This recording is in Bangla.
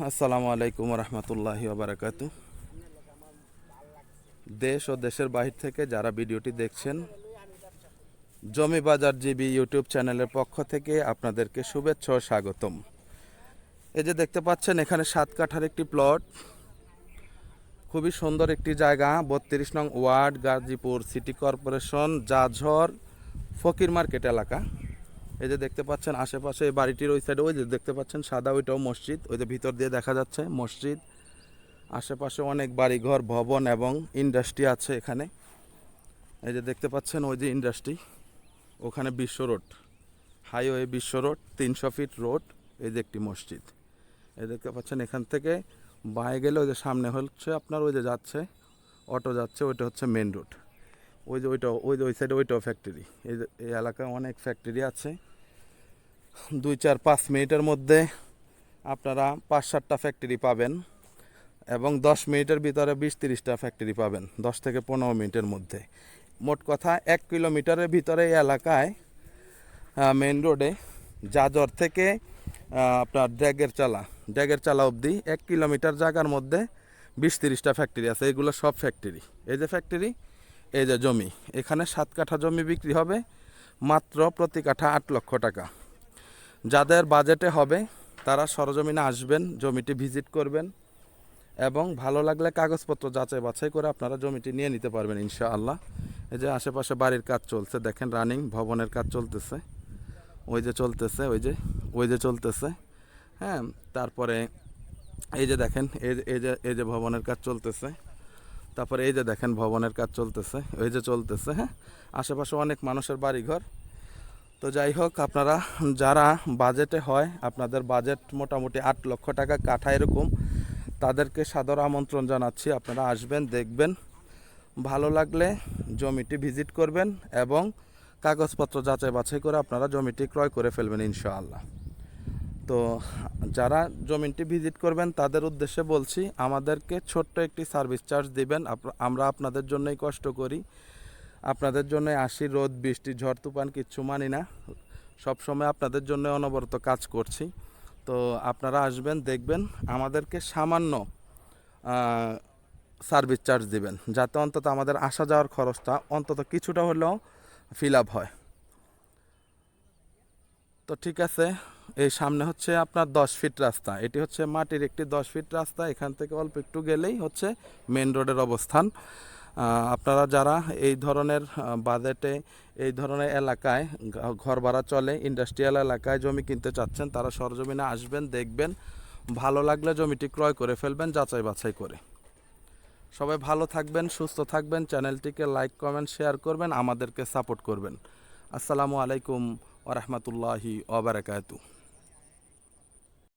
আসসালামু আলাইকুম রহমতুল্লাহি ওবরাকাত। দেশ ও দেশের বাহির থেকে যারা ভিডিওটি দেখছেন, জমি বাজার জিবি ইউটিউব চ্যানেলের পক্ষ থেকে আপনাদেরকে শুভেচ্ছা ও স্বাগতম। এই যে দেখতে পাচ্ছেন, এখানে সাত কাঠার একটি প্লট। খুবই সুন্দর একটি জায়গা, বত্রিশ নং ward, Gazipur city corporation, Jhajhar, ফকির মার্কেট এলাকা। এই যে দেখতে পাচ্ছেন আশেপাশে এই বাড়িটির ওই সাইডে ওই যে দেখতে পাচ্ছেন সাদা ওইটাও মসজিদ, ওই যে ভিতর দিয়ে দেখা যাচ্ছে মসজিদ। আশেপাশে অনেক বাড়িঘর, ভবন এবং ইন্ডাস্ট্রি আছে এখানে। এই যে দেখতে পাচ্ছেন ওই যে ইন্ডাস্ট্রি ওখানে বিশ্ব রোড হাইওয়ে বিশ্ব রোড, তিনশো ফিট রোড এই যে একটি মসজিদ। এই দেখতে পাচ্ছেন এখান থেকে বাঁয়ে গেলে ওই যে সামনে হচ্ছে আপনার ওই যে যাচ্ছে, অটো যাচ্ছে, ওইটা হচ্ছে মেন রোড ওই যে ওইটা ওই যে ওই সাইডে ওইটাও ফ্যাক্টরি এই এই এলাকায় অনেক ফ্যাক্টরি আছে। দুই চার পাঁচ মিনিটের মধ্যে আপনারা পাঁচ সাতটা ফ্যাক্টরি পাবেন এবং দশ মিনিটের ভিতরে বিশ তিরিশটা ফ্যাক্টরি পাবেন, দশ থেকে পনেরো মিনিটের মধ্যে। মোট কথা এক কিলোমিটারের ভিতরে এই এলাকায় মেন রোডে জাজর থেকে আপনার ড্যাগের চালা ড্যাগের চালা অবধি এক কিলোমিটার জায়গার মধ্যে বিশ তিরিশটা ফ্যাক্টরি আছে, এগুলো সব ফ্যাক্টরি এই যে ফ্যাক্টরি এই যে জমি, এখানে সাত কাঠা জমি বিক্রি হবে, মাত্র প্রতি কাঠা আট লক্ষ টাকা। যাদের বাজেটে হবে, তারা সরজমিনে আসবেন, জমিটি ভিজিট করবেন এবং ভালো লাগলে কাগজপত্র যাচাই বাছাই করে আপনারা জমিটি নিয়ে নিতে পারবেন ইনশাআল্লাহ। এই যে আশেপাশে বাড়ির কাজ চলছে, দেখেন রানিং ভবনের কাজ চলতেছে। ওই যে চলতেছে, ওই যে ওই যে চলতেছে। হ্যাঁ তারপরে এই যে দেখেন, এই যে- এই যে এই যে ভবনের কাজ চলতেছে। তারপরে এই যে দেখেন ভবনের কাজ চলতেছে, ওই যে চলতেছে হ্যাঁ। আশেপাশে অনেক মানুষের বাড়িঘর। তো যাই হোক আপনারা যারা বাজেটে হয়, আপনাদের বাজেট মোটামুটি আট লক্ষ টাকা কাঠা এরকম, তাদেরকে সাদর আমন্ত্রণ জানাচ্ছি। আপনারা আসবেন, দেখবেন। ভালো লাগলে জমিটি ভিজিট করবেন এবং কাগজপত্র যাচাই বাছাই করে আপনারা জমিটি ক্রয় করে ফেলবেন ইনশাআল্লাহ। তো যারা জমিটি ভিজিট করবেন, তাদের উদ্দেশ্যে বলছি, আমাদেরকে ছোট্ট একটি সার্ভিস চার্জ দিবেন। আমরা আপনাদের জন্যই কষ্ট করি। আপনাদের জন্য আসি রোদ, বৃষ্টি, ঝড়, তুফান কিচ্ছু মানি না। সব সময় আপনাদের জন্য অনবরত কাজ করছি। তো আপনারা আসবেন, দেখবেন, আমাদেরকে সামান্য সার্ভিস চার্জ দিবেন, যাতে অন্তত আমাদের আসা যাওয়ার খরচটা অন্তত কিছুটা হলেও ফিল আপ হয়। তো ঠিক আছে, এই সামনে হচ্ছে আপনার দশ ফিট রাস্তা। এটি হচ্ছে মাটির একটি দশ ফিট রাস্তা। এখান থেকে অল্প একটু গেলেই হচ্ছে মেন রোডের অবস্থান। আপনারা যারা এই ধরনের বাজেটে এই ধরনের এলাকায় ঘর ভাড়া চলে ইন্ডাস্ট্রিয়াল এলাকায় জমি কিনতে চাচ্ছেন, তারা সরজমিনে আসবেন, দেখবেন, ভালো লাগলে জমিটি ক্রয় করে ফেলবেন, যাচাই বাছাই করে। সবাই ভালো থাকবেন, সুস্থ থাকবেন, চ্যানেলটিকে লাইক কমেন্ট শেয়ার করবেন, আমাদেরকে সাপোর্ট করবেন। আসসালামু আলাইকুম ওরহমতুল্লাহি ওবরাকাতু